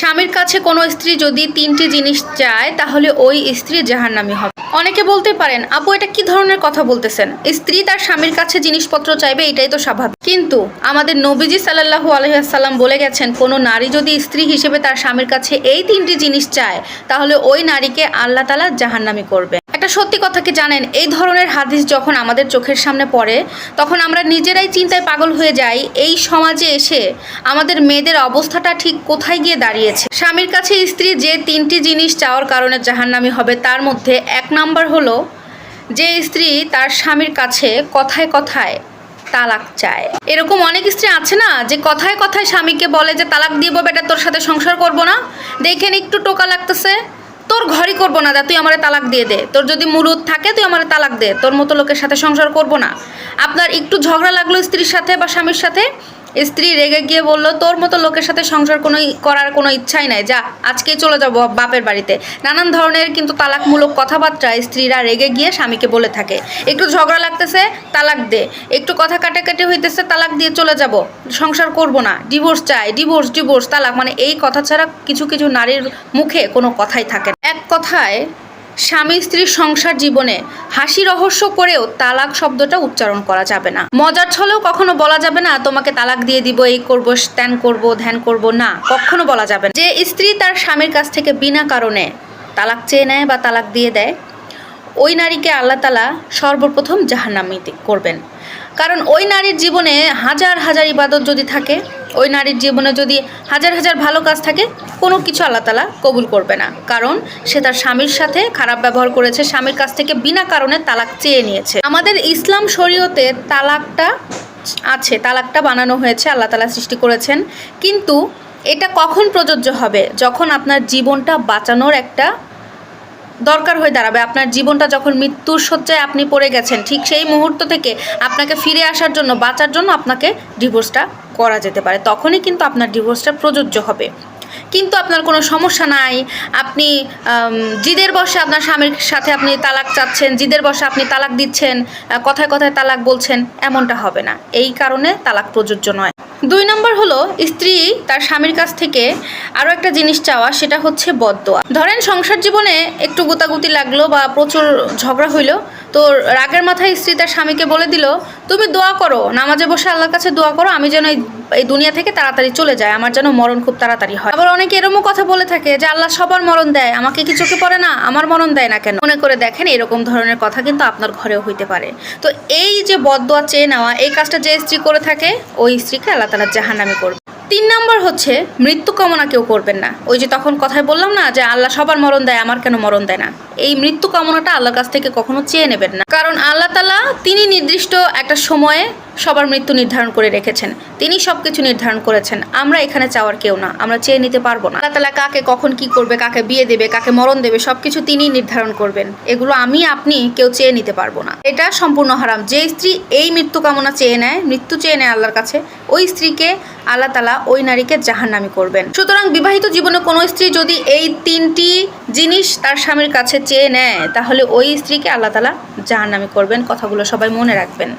স্বামীর কাছে কোনো স্ত্রী যদি তিনটি জিনিস চায়, তাহলে ওই স্ত্রী জাহান্নামি হবে। অনেকে বলতে পারেন, আপু, এটা কি ধরনের কথা বলতেছেন? স্ত্রী তার স্বামীর কাছে জিনিসপত্র চাইবে, এটাই তো স্বাভাবিক। কিন্তু আমাদের নবীজি সাল্লাল্লাহু আলহাম বলে গেছেন, কোনো নারী যদি স্ত্রী হিসেবে তার স্বামীর কাছে এই তিনটি জিনিস চায়, তাহলে ওই নারীকে আল্লাহ তালা জাহান্নামি করবে। একটা সত্যি কথা কি জানেন? এই ধরনের হাদিস যখন আমাদের চোখের সামনে পড়ে, তখন আমরা নিজেরাই চিন্তায় পাগল হয়ে যাই, এই সমাজে এসে আমাদের মেয়েদের অবস্থাটা ঠিক কোথায় গিয়ে দাঁড়িয়েছে? স্বামীর কাছে স্ত্রী যে তিনটি জিনিস চাওয়ার কারণে জাহান্নামি হবে, তার মধ্যে এক নাম্বার হলো যে স্ত্রী তার স্বামীর কাছে কথায় কথায় তালাক চায়। এরকম অনেক স্ত্রী আছে না, যে কথায় কথায় স্বামীকে বলে যে, তালাক দিব বেটা, তোর সাথে সংসার করব না। দেখেন একটু টোকা লাগতেছে। তোর ঘরই করব না, দা, তুই আমার তালাক দিয়ে দে। তোর যদি মুরুদ থাকে, তুই আমার তালাক দে। তোর মতো লোকের সাথে সংসার করব না। আপনার একটু ঝগড়া লাগল স্ত্রীর সাথে বা স্বামীর সাথে স্ত্রী রেগে গিয়ে বলল, তোর মতো লোকের সাথে সংসার কোনো করার কোনো ইচ্ছাই নাই। যা, আজকেই চলে যাব বাপের বাড়িতে। নানান ধরনের কিন্তু তালাকমূলক কথাবার্তা স্ত্রীরা রেগে গিয়ে স্বামীকে বলে থাকে। একটু ঝগড়া লাগতেছে, তালাক দে। একটু কথা কাটাকাটি হইতেছে, তালাক দিয়ে চলে যাব। সংসার করব না। ডিভোর্স চাই, ডিভোর্স ডিভোর্স, তালাক। মানে এই কথা ছাড়া কিছু কিছু নারীর মুখে কোনো কথাই থাকে এক কথায় স্বামী স্ত্রীর সংসার জীবনে হাসি রহস্য করেও তালাক শব্দটা উচ্চারণ করা যাবে না। মজার ছলেও কখনো বলা যাবে না, তোমাকে তালাক দিয়ে দিব, এই করব, ত্যান করব, ধ্যান করব, না, কখনো বলা যাবে না। যে স্ত্রী তার স্বামীর কাছ থেকে বিনা কারণে তালাক চেয়ে নেয় বা তালাক দিয়ে দেয়, ওই নারীকে আল্লাহ তালা সর্বপ্রথম জাহান্নামি করবেন। কারণ ওই নারীর জীবনে হাজার হাজার ইবাদত যদি থাকে ওই নারীর জীবনে যদি হাজার হাজার ভালো কাজ থাকে, কোনো কিছু আল্লাহ তালা কবুল করবে না। কারণ সে তার স্বামীর সাথে খারাপ ব্যবহার করেছে, স্বামীর কাছ থেকে বিনা কারণে তালাক চেয়ে নিয়েছে। আমাদের ইসলাম শরীয়তে তালাকটা আছে, তালাকটা বানানো হয়েছে, আল্লাহ তালা সৃষ্টি করেছেন। কিন্তু এটা কখন প্রযোজ্য হবে? যখন আপনার জীবনটা বাঁচানোর একটা দরকার হয়ে দাঁড়াবে। আপনার জীবনটা যখন মৃত্যুর শয্যায় আপনি পড়ে গেছেন, ঠিক সেই মুহূর্ত থেকে আপনাকে ফিরে আসার জন্য, বাঁচার জন্য আপনাকে ডিভোর্সটা করা যেতে পারে, তখনই কিন্তু আপনার ডিভোর্সটা প্রযোজ্য হবে। কিন্তু আপনার কোনো সমস্যা নাই, আপনি জিদের বসে আপনার স্বামীর সাথে আপনি তালাক চাচ্ছেন, জিদের বসে আপনি তালাক দিচ্ছেন কথায় কথায় তালাক বলছেন, এমনটা হবে না। এই কারণে তালাক প্রযোজ্য নয়। দুই নম্বর হলো, স্ত্রী তার স্বামীর কাছ থেকে আরও একটা জিনিস চাওয়া, সেটা হচ্ছে বদদোয়া। ধরেন সংসার জীবনে একটু গুতাগুতি লাগল বা প্রচুর ঝগড়া হইল তো রাগের মাথায় স্ত্রী তার স্বামীকে বলে দিল, তুমি দোয়া করো, নামাজে বসে আল্লাহর কাছে দোয়া করো, আমি যেন এই- দুনিয়া থেকে তাড়াতাড়ি চলে যায় আমার যেন মরণ খুব তাড়াতাড়ি হয়। আবার অনেকে এরকমও কথা বলে থাকে যে, আল্লাহ সবার মরণ দেয়, আমাকে কি চোখে পড়ে না? আমার মরণ দেয় না কেন? মনে করে দেখেন এরকম ধরনের কথা কিন্তু আপনার ঘরেও হইতে পারে। তো এই যে বদদোয়া চেয়ে নেওয়া, এই কাজটা যে স্ত্রী করে থাকে, ওই স্ত্রীকে আল্লাহ তালা জাহান্নামি করবে। তিন নম্বর হচ্ছে, মৃত্যু কামনা কেউ করবেন না। ওই যে তখন কথায় বললাম না যে, আল্লাহ সবার মরণ দেয়, আমার কেন মরণ দেয় না? এই মৃত্যু কামনাটা আল্লাহর কাছ থেকে কখনো চেয়ে নেবেন না। কারণ আল্লাহ তালা তিনি নির্দিষ্ট একটা সময়ে সবার মৃত্যু নির্ধারণ করে রেখেছেন। তিনি সব কিছু নির্ধারণ করেছেন। আমরা এখানে চাওয়ার কেউ না। আমরা চেয়ে নিতে পারব না। আল্লাহ তালা কাকে কখন কি করবে, কাকে বিয়ে দেবে, কাকে মরণ দেবে সব কিছু তিনি নির্ধারণ করবেন। এগুলো আমি, আপনি কেউ চেয়ে নিতে পারব না। এটা সম্পূর্ণ হারাম। যে স্ত্রী এই মৃত্যু কামনা চেয়ে নেয়, মৃত্যু চেয়ে নেয় আল্লাহর কাছে, ওই স্ত্রীকে আল্লাহ তালা ওই নারীকে জাহান্নামি করবেন। সুতরাং বিবাহিত জীবনে কোনো স্ত্রী যদি এই তিনটি জিনিস তার স্বামীর কাছে চেয়ে নেয় তাহলে ওই স্ত্রীকে আল্লাহ তালা জাহান্নামি করবেন। কথাগুলো সবাই মনে রাখবেন।